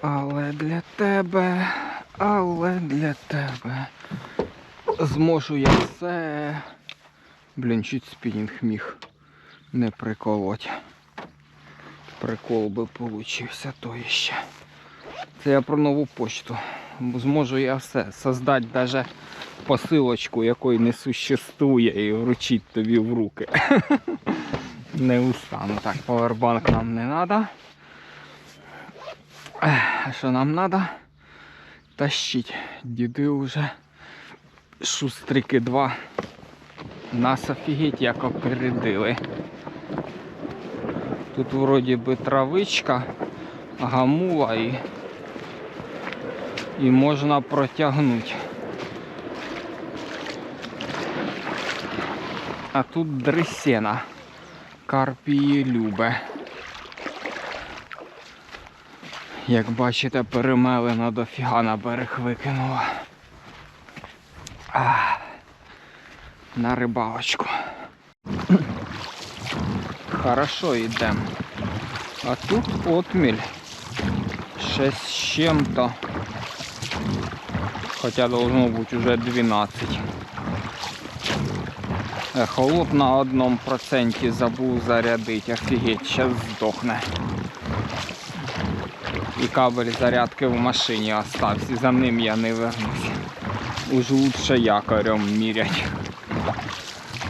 Але для тебе, але для тебе. Зможу я все. Блін, чуть спінінг міг не приколоть. Прикол би получився то іще. Це я про нову почту. Зможу я все создати даже посилочку, якої не существує, і вручити тобі в руки. Не устану. Так, повербанк нам не треба. Що нам треба? Тащить. Діди вже шустрики 2. Нас офігеть як опередили. Тут вроді би травичка, гамула і, і можна протягнути. А тут дресена. Карпії любе. Як бачите, перемелена дофіга на берег викинула. А, на рибалочку. Хорошо йдемо. А тут отміль. Шесть з чим-то. Хоча должно бути вже 12. Е, Холод на одному проценті забув зарядити. Офігеть, зараз здохне. І кабель зарядки в машині остався, за ним я не вернусь. Уж лучше якорем мірять.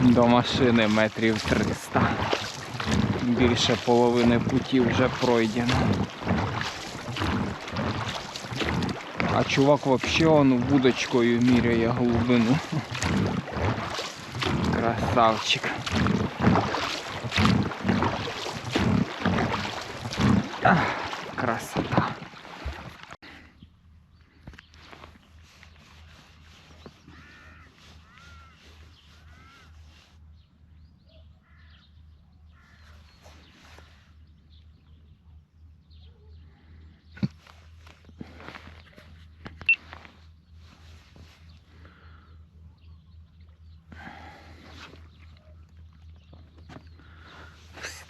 До машини метрів 300. Більше половини путі вже пройдено. А чувак вообще он вудочкою міряє глибину. Красавчик. Ах, красота.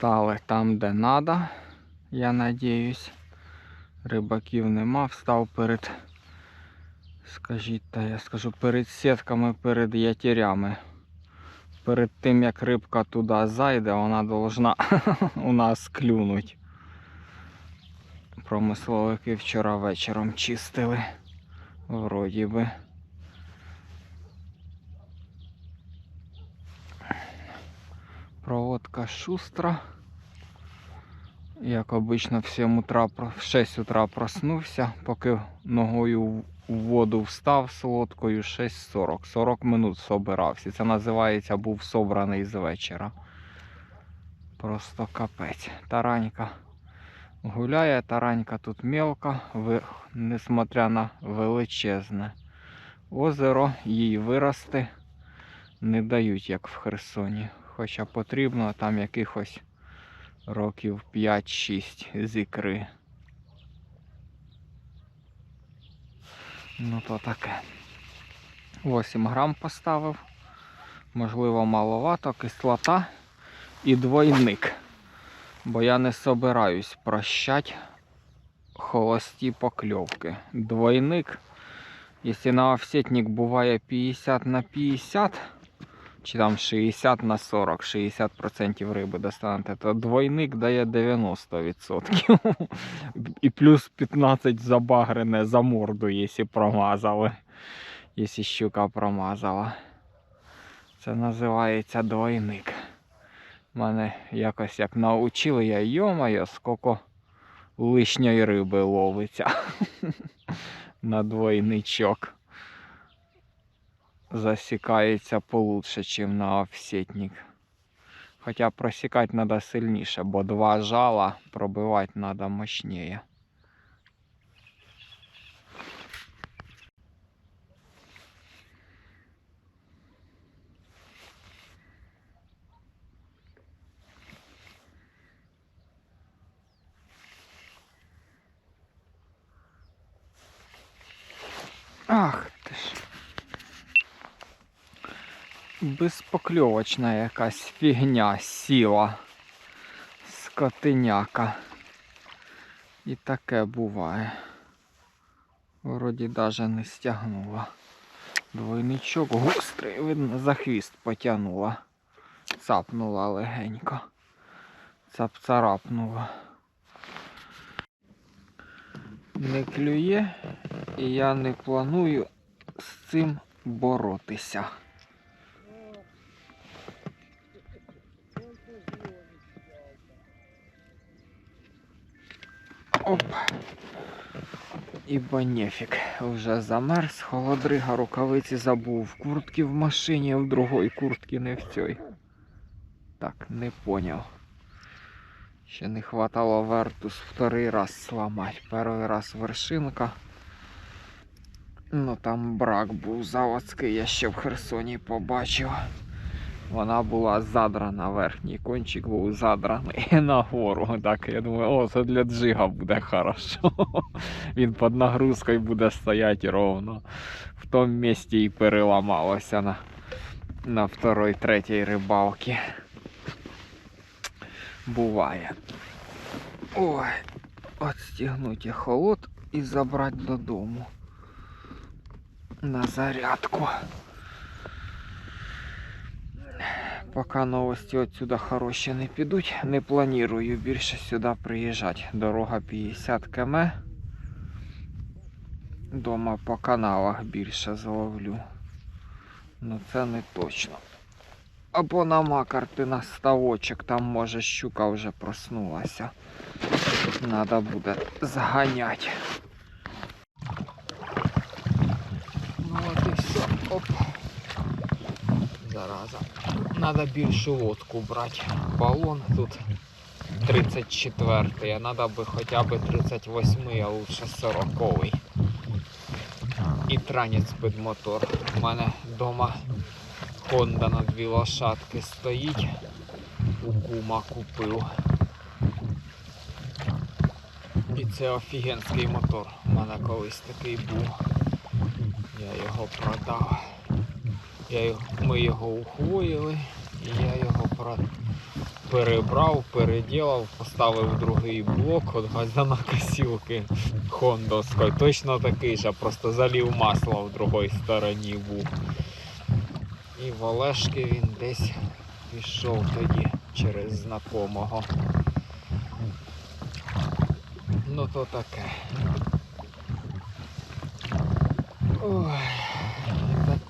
Встали там, де надо, я надіюсь. Рибаків нема, встав перед, скажіть, та я скажу, перед сітками, перед ятірями. Перед тим як рибка туди зайде, вона должна у нас клюнуть. Промисловики вчора вечором чистили. Вроді би. Проводка шустра. Як обично в 7 утра, в 6 утра проснувся, поки ногою у воду встав з лодкою 6.40. 40 минут собирався. Це називається був собраний з вечора. Просто капець. Таранька гуляє, таранька тут мелка, несмотря на величезне озеро, їй вирости не дають, як в Херсоні. Хоча потрібно там якихось років 5-6 з ікри. Ну то таке. 8 грам поставив. Можливо, маловато, кислота і двойник. Бо я не собираюсь прощать холості покльовки. Двойник, якщо на офсетник буває 50 на 50, чи там 60 на 40, 60% риби достанете, то двойник дає 90%. І плюс 15 забагрене за морду, якщо промазали. Якщо щука промазала. Це називається двойник. Мене якось як научили, я йомаю, скільки лишньої риби ловиться на двойничок засікається получше, ніж на офсетник. Хоча просікати треба сильніше, бо два жала пробивати треба мощніше. Ах ти ж. Безпокльовочна якась фігня сіла. Скотиняка. І таке буває. Вроді даже не стягнула. Двойничок гострий, видно, за хвіст потягнула. Цапнула легенько. Цап-царапнула. Не клює, і я не планую з цим боротися. Оп. Ібо нефік. Вже замерз, холодрига, рукавиці забув. Куртки в машині, в другої куртки не в цій. Так, не поняв. Ще не хватало вертус вторий раз сломати. Перший раз вершинка. Ну там брак був заводський, я ще в Херсоні побачив. Вона була задрана, верхній кончик був задраний нагору. Так, я думаю, о, це для джига буде хорошо. Він під нагрузкою буде стояти ровно. В тому місці і переламалося на, на второй, третій рибалці. Буває. Ой, отстігнути холод і забрати додому. На зарядку. Поки новості отсюда хороші не підуть, не планую більше сюди приїжджати. Дорога 50 км. Дома по каналах більше зловлю. Ну це не точно. Або намакарти на ставочок, там може щука вже проснулася. Надо буде зганяти. Ну от і все. Оп. Зараза. Надо більшу лодку брати. Балон тут 34-й, а надо би хоча б 38-й, а лучше 40-й. І транець під мотор. У мене вдома Honda на дві лошадки стоїть. У кума купив. І це офігенський мотор. У мене колись такий був. Я його продав. Я ми його ухвоїли я його перебрав, переділав, поставив другий блок от газонокосілки хондовської. Точно такий же, просто залів масло в другій стороні був. І в Олешки він десь пішов тоді через знакомого. Ну то таке. Ой,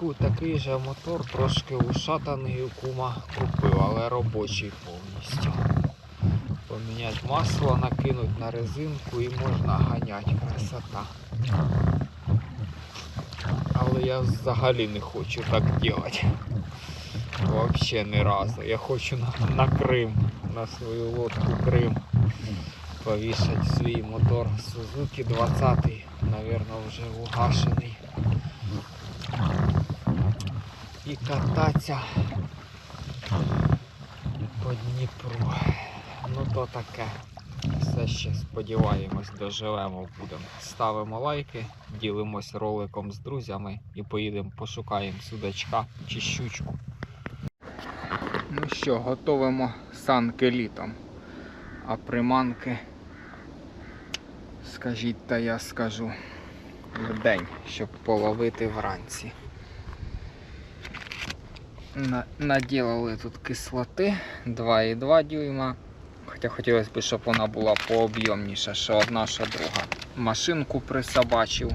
таку, такий же мотор, трошки ушатаний у кума купив, але робочий повністю. Поміняти масло, накинуть на резинку і можна ганяти. Красота. Але я взагалі не хочу так робити. Вообще ні разу. Я хочу на, на Крим, на свою лодку Крим. Повішати свій мотор Suzuki 20, Навірно, вже угашений. І кататися по Дніпру. Ну то таке. Все ще сподіваємось, доживемо будемо. Ставимо лайки, ділимось роликом з друзями і поїдемо пошукаємо судачка чи щучку. Ну що, готовимо санки літом. А приманки, скажіть, та я скажу в день, щоб половити вранці. На- Наділили тут кислоти 2,2 дюйма. Хоча хотілося б, щоб вона була пооб'ємніша, що одна, що друга. Машинку присобачив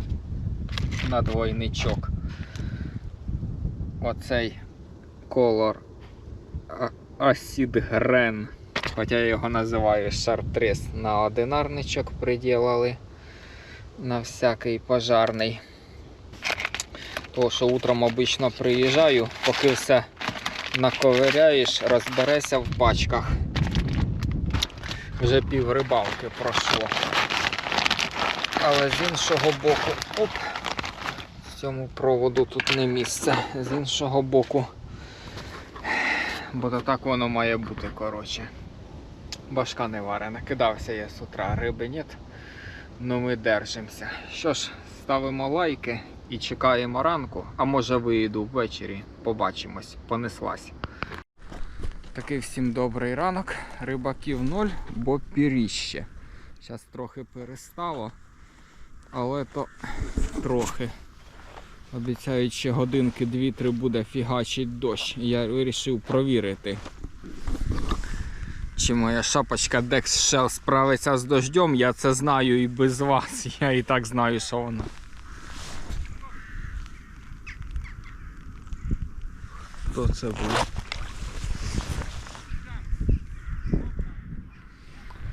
на двойничок. Оцей колор Acid Грен. Хоча я його називаю шартрес на одинарничок приділили на всякий пожарний. Тому що утром обично приїжджаю, поки все наковиряєш, розбереся в пачках. Вже пів рибалки пройшло. Але з іншого боку, оп, цьому проводу тут не місце. З іншого боку, бо то так воно має бути, коротше. Башка не варена. Кидався я з утра, риби нет. Ну ми держимося. Що ж, ставимо лайки і чекаємо ранку, а може виїду ввечері, побачимось, понеслась. Такий всім добрий ранок. Рибаків ноль, бо піріще. Зараз трохи перестало. але то трохи. Обіцяють, ще годинки 2-3 буде фігачить дощ. Я вирішив провірити. Чи моя шапочка Dex Shell справиться з дождем, я це знаю і без вас. Я і так знаю, що вона. Хто це був?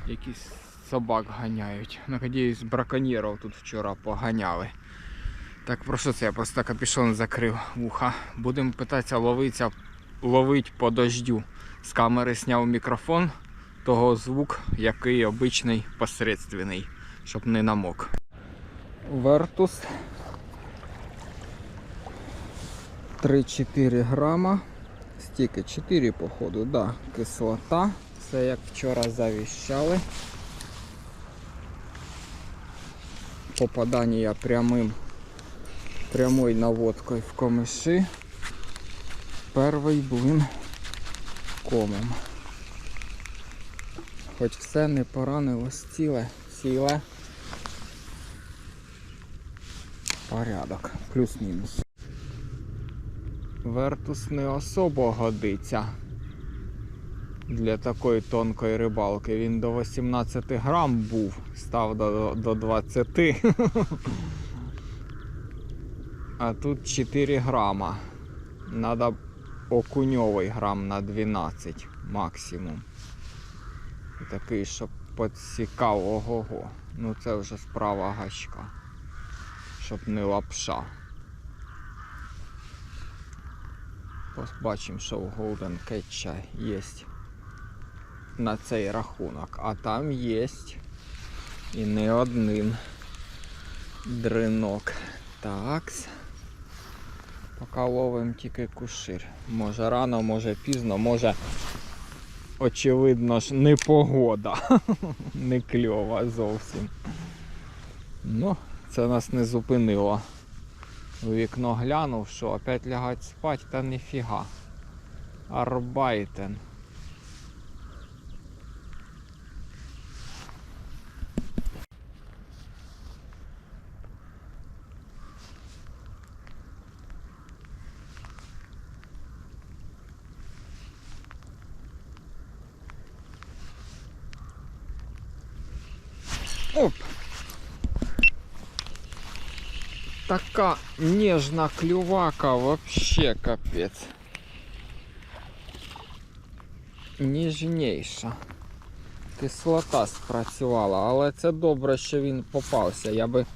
Якісь собак ганяють. Надіюсь, браконьєрів тут вчора поганяли. Так, про що це? Я просто капюшон закрив вуха. Будемо питатися ловитися, ловить по дождю. З камери зняв мікрофон, того звук, який обичний посередственний, щоб не намок. Вертус 3-4 грама. Стільки 4 походу, да. Кислота. Все як вчора завіщали. Попадання прямим прямою наводкою в комиші. Перший блин комом. Хоч все не поранилось ціле, ціле. Порядок, плюс-мінус. Вертус не особо годиться для такої тонкої рибалки. Він до 18 грам був, став до, до 20. А тут 4 грама. Надо окуньовий грам на 12 максимум. Такий, щоб підсікав ого-го. Ну це вже справа гачка. Щоб не лапша. Побачимо, що в Golden Catch є на цей рахунок. А там є і не один дринок. Такс. Поки ловимо тільки кушир. Може рано, може пізно, може очевидно ж не погода. не кльова зовсім. Ну, це нас не зупинило. У вікно глянув, що опять лягать спать, та ніфіга. Арбайтен. Оп! Ніжна клювака, вообще капець. Ніжніша. Кислота спрацювала, але це добре, що він попався. Я би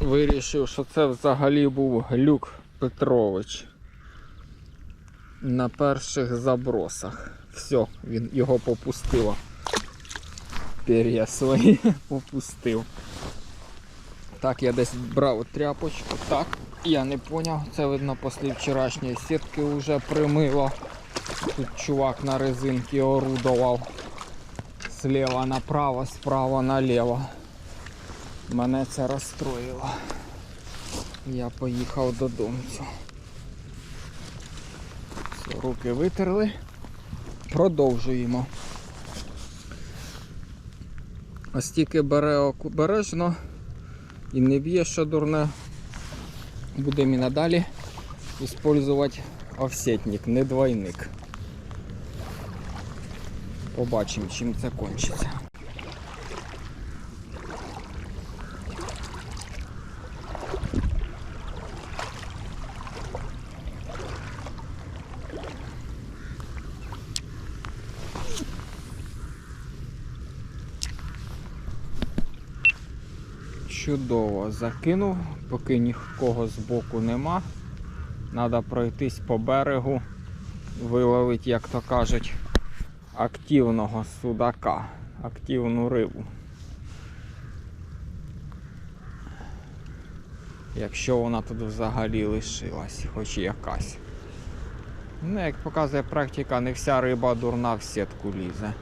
вирішив, що це взагалі був глюк Петрович. На перших забросах. Все, він його попустило. Пер'я свої попустив. Так, я десь брав тряпочку. Так, я не поняв. Це видно після вчорашньої сітки вже примило. Тут чувак на резинці орудував. Зліва направо, справа наліво. Мене це розстроїло. Я поїхав додому. Руки витерли. Продовжуємо. Ось тільки бере обережно і не б'є, що дурне. Будемо і надалі використовувати офсетник, не двойник. Побачимо, чим це кончиться. Чудово закинув, поки нікого з боку нема. Треба пройтись по берегу, виловити, як то кажуть, активного судака, активну рибу. Якщо вона тут взагалі лишилась, хоч якась. Ну, як показує практика, не вся риба дурна в сітку лізе.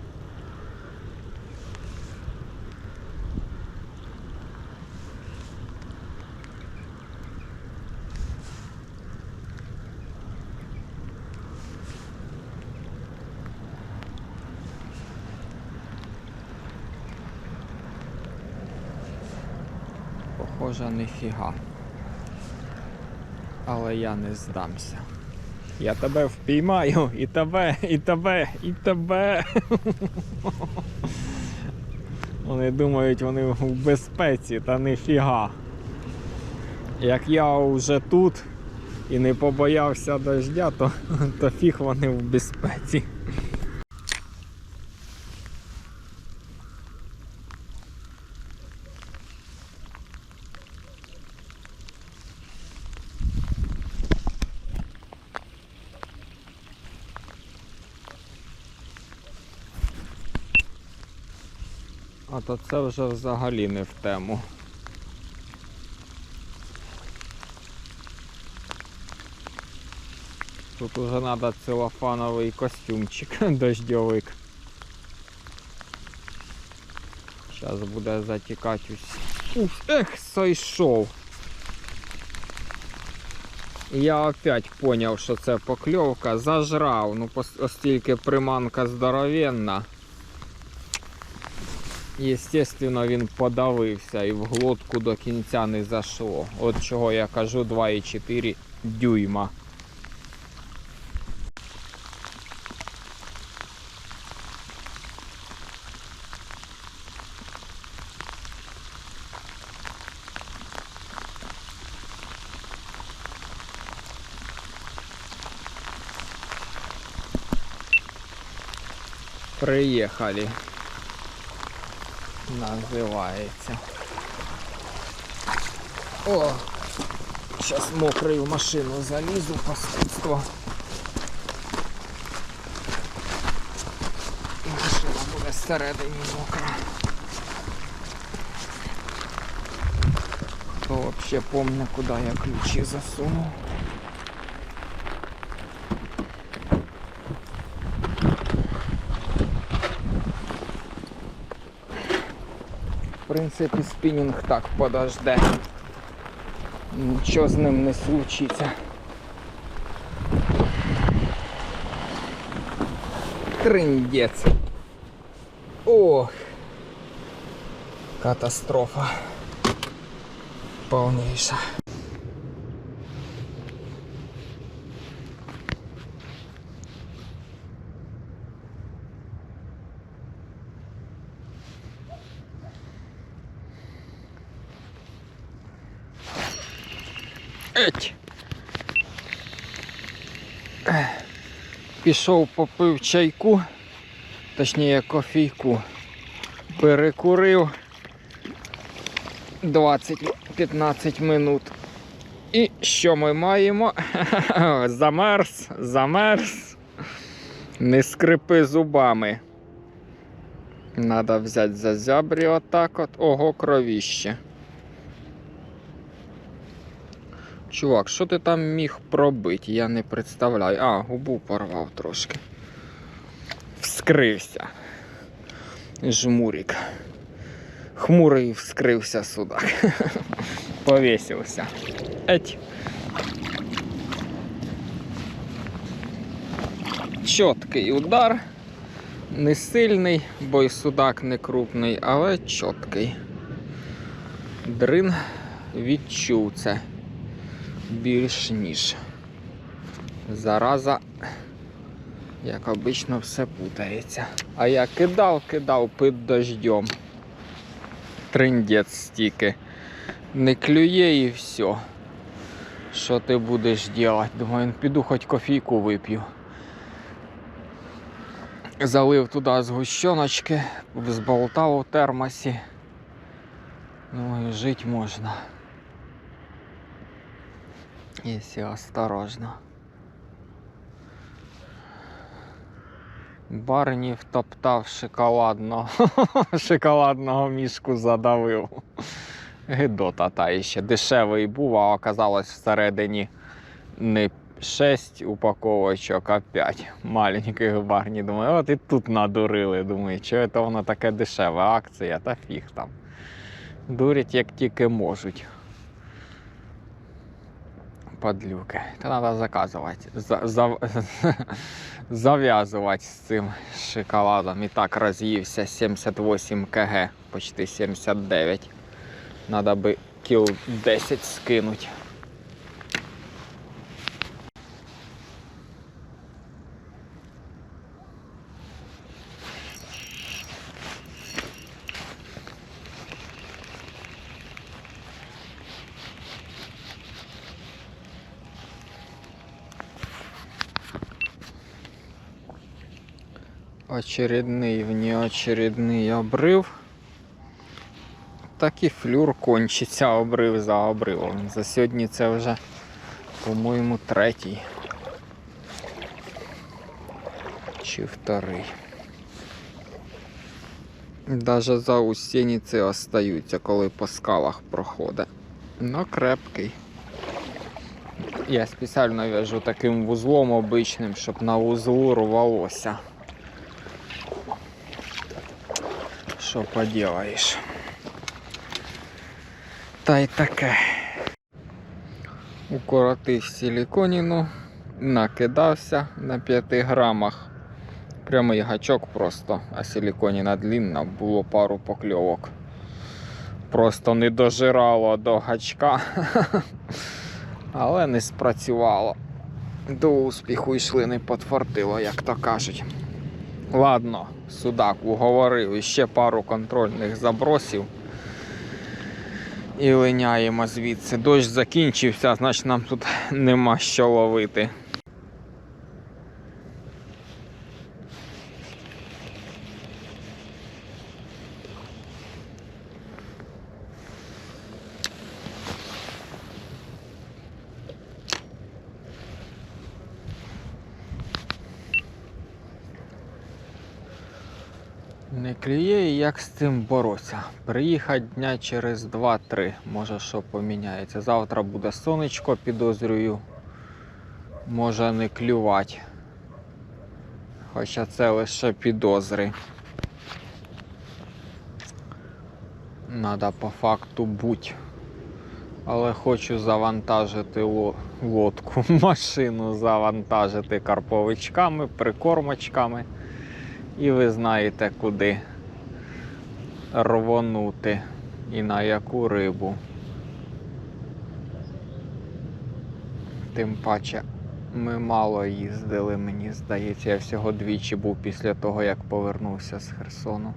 Похоже, ніфіга. Але я не здамся. Я тебе впіймаю, і тебе, і тебе, і тебе. Вони думають, вони в безпеці, та ніфіга. Як я вже тут і не побоявся дождя, то, то фіг вони в безпеці. То це вже взагалі не в тему. Тут уже треба целофановий костюмчик дождьовик. Зараз буде затікати усь. Ух, ех, сойшов. Я опять поняв, що це покльовка. Зажрав. Ну, оскільки приманка здоровенна. Єстественно, він подавився і в глотку до кінця не зайшло. От чого я кажу 2,4 дюйма. Приїхали. Називається. О! Зараз мокрий в машину залізу, паскудство. Машина буде всередині мокра. То взагалі помню, куди я ключі засунув. принципі, спінінг так подожде. Нічого з ним не случиться. Триндець. Ох. Катастрофа. Повніша. Еть. Пішов попив чайку, точніше кофійку, перекурив 20-15 минут. І що ми маємо? замерз, замерз. Не скрипи зубами. Надо взяти за зябрі отак от. Ого, кровіще. Чувак, що ти там міг пробити? Я не представляю. А, губу порвав трошки. Вскрився. Жмурик. Хмурий вскрився судак. Повісився. Еть. Чіткий удар. Не сильний, бо й судак не крупний, але чіткий. Дрин відчув це більш ніж. Зараза, як обично, все путається. А я кидав, кидав під дождем. Триндець стільки. Не клює і все. Що ти будеш робити? Думаю, піду хоч кофійку вип'ю. Залив туди згущеночки, зболтав у термосі. Думаю, жити можна. Если осторожно. Барні втоптав шоколадного, шоколадного мішку задавив. Гидота та ще дешевий був, а оказалось всередині не 6 упаковочок, а 5 маленьких барні. Думаю, от і тут надурили. Думаю, що це воно таке дешеве акція, та фіг там. Дурять як тільки можуть подлюки. Та треба заказувати. За, за, зав'язувати з цим шоколадом. І так роз'ївся 78 кг, почти 79. Треба би кіл 10 скинуть. Очередний внеочередний обрив. Так і флюр кончиться обрив за обривом. За сьогодні це вже, по-моєму, третій. Чи вторий. Даже за усіниці остаються, коли по скалах проходить. Ну, крепкий. Я спеціально в'яжу таким вузлом обичним, щоб на вузлу рвалося. Що поділаєш? Та й таке. Укоротив силіконіну, накидався на 5 грамах. Прямий гачок просто, а силіконіна длінна, було пару покльовок. Просто не дожирало до гачка, але не спрацювало. До успіху йшли, не подфартило, як то кажуть. Ладно, судак уговорив іще пару контрольних забросів. І линяємо звідси. Дощ закінчився, значить нам тут нема що ловити. Не клює і як з цим боротися. Приїхати дня через 2-3, може що поміняється. Завтра буде сонечко, підозрюю. Може не клювати. Хоча це лише підозри. Надо по факту бути. Але хочу завантажити ло- лодку, машину завантажити карповичками, прикормочками. І ви знаєте, куди рвонути і на яку рибу. Тим паче ми мало їздили, мені здається, я всього двічі був після того, як повернувся з Херсону.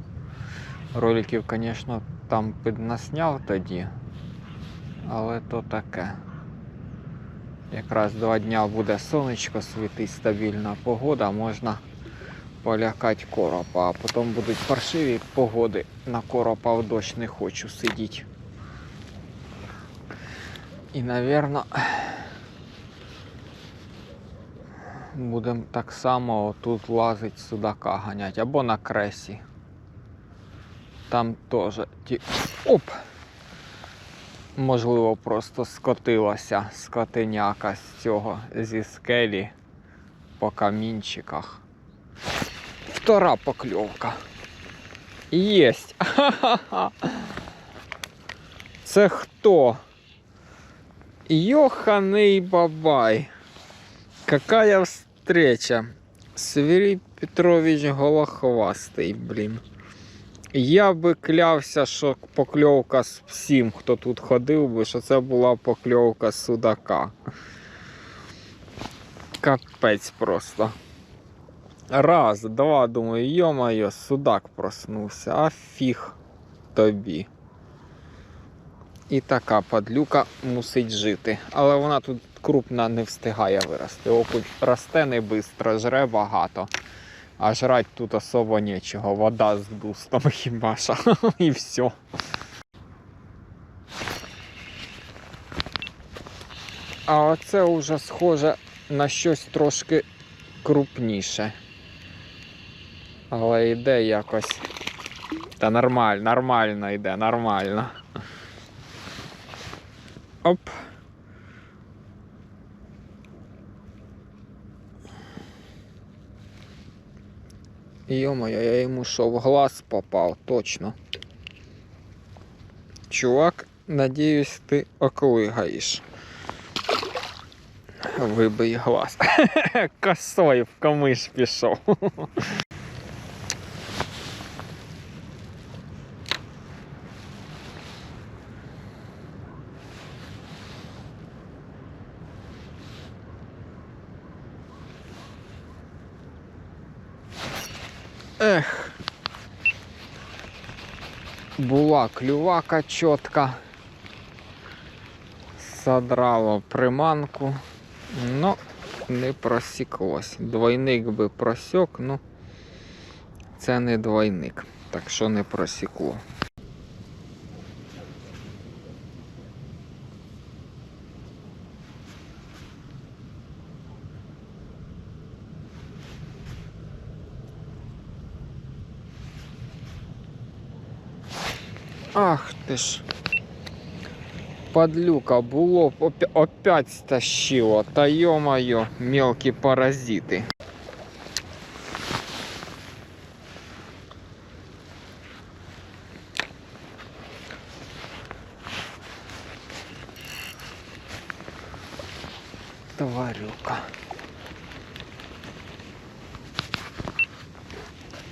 Роликів, звісно, там піднасняв тоді, але то таке. Якраз два дня буде сонечко світить, стабільна погода, можна полякати коропа, а потім будуть паршиві погоди. На коропа в дощ не хочу сидіти. І, напевно, будемо так само тут лазить судака ганять або на кресі. Там теж ті. Оп! Можливо, просто скотилася скотиняка з цього зі скелі по камінчиках. Втора покльовка. Єсть. Ха-ха-ха. Це хто? Йоханий бабай. Какая встреча. Сергій Петрович Голохвастий, блін. Я би клявся, що покльовка з всім, хто тут ходив би, що це була покльовка судака. Капець просто. Раз, два, думаю, йо-моє, судак проснувся, а фіг тобі. І така падлюка мусить жити. Але вона тут крупна не встигає вирости. Окунь росте не бистро, жре багато. А жрать тут особо нічого. Вода з дустом хіба що. І все. А оце вже схоже на щось трошки крупніше. Але йде якось. Та нормально, нормально йде, нормально. Оп. Йо-моє, я йому що в глаз попав, точно. Чувак, надіюсь, ти оклигаєш. Вибий глаз. Косой в камиш пішов. Ех. Була клювака чітка. Задрало приманку, ну, не просіклось. Двойник би просік, ну це не двойник, так що не просікло. Ах ти ж. Подлюка було, опя- опять стащило. Та ё-моё, мелкі паразити. Тварюка.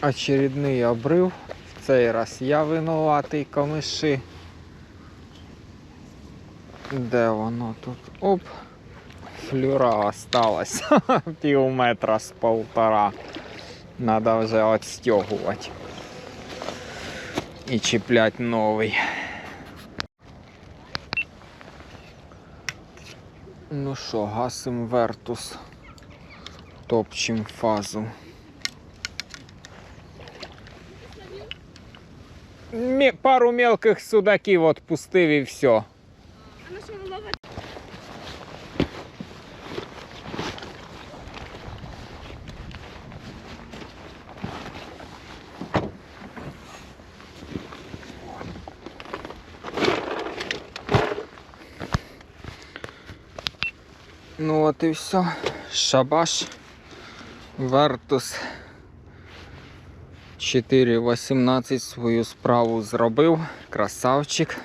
Очередний обрив. Цей раз я винуватий камиши. Де воно тут? Оп. Флюра осталась. Пів метра з полтора. Надо вже отстегувати. І чіплять новий. Ну що, гасим вертус. Топчим фазу. Пару мелких судаків отпустив і все. А на що ви ловите? Ну от і все. Шабаш. Вертус 4.18 свою справу зробив. Красавчик.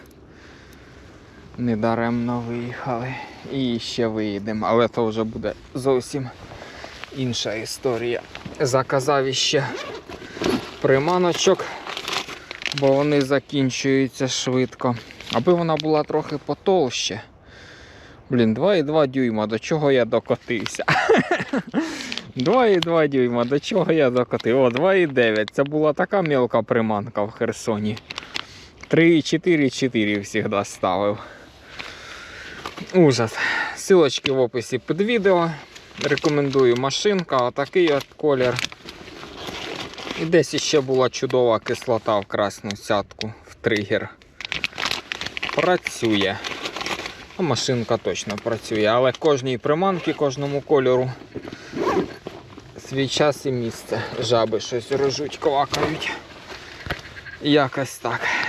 Недаремно виїхали. І ще виїдемо, але то вже буде зовсім інша історія. Заказав іще приманочок, бо вони закінчуються швидко. Аби вона була трохи потолще. Блін, 2,2 дюйма, до чого я докотився? 2,2 дюйма, до чого я докотив? О, 2,9. Це була така мелка приманка в Херсоні. 3,4-4 завжди ставив. Ужас. Силочки в описі під відео. Рекомендую машинка, отакий от колір. І десь ще була чудова кислота в красну сятку в тригер. Працює. А машинка точно працює, але кожній приманці, кожному кольору свій час і місце. Жаби щось рожуть, квакають. Якось так.